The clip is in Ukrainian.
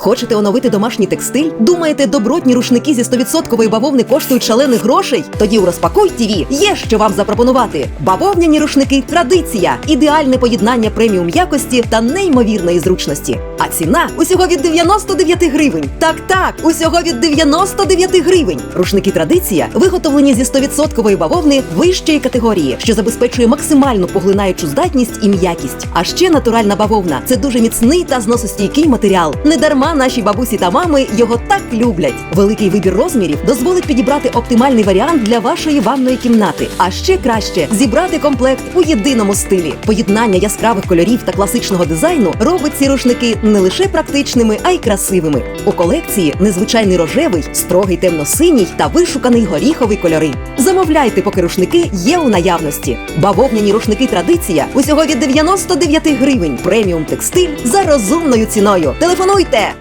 Хочете оновити домашній текстиль? Думаєте, добротні рушники зі 100% бавовни коштують шалених грошей? Тоді у розпакуй ТІВІ є що вам запропонувати. Бавовняні рушники традиція, ідеальне поєднання преміум якості та неймовірної зручності. А ціна усього від 99 гривень. Так, так, усього від 99 гривень. Рушники традиція виготовлені зі 100% бавовни вищої категорії, що забезпечує максимальну поглинаючу здатність і м'якість. А ще натуральна бавовна це дуже міцний та зносостійкий матеріал. Недарма наші бабусі та мами його так люблять. Великий вибір розмірів дозволить підібрати оптимальний варіант для вашої ванної кімнати. А ще краще зібрати комплект у єдиному стилі. Поєднання яскравих кольорів та класичного дизайну робить ці рушники не лише практичними, а й красивими. У колекції незвичайний рожевий, строгий темно-синій та вишуканий горіховий кольори. Замовляйте, поки рушники є у наявності. Бавовняні рушники традиція усього від 99 гривень. Преміум текстиль за розумною ціною. Телефонуйте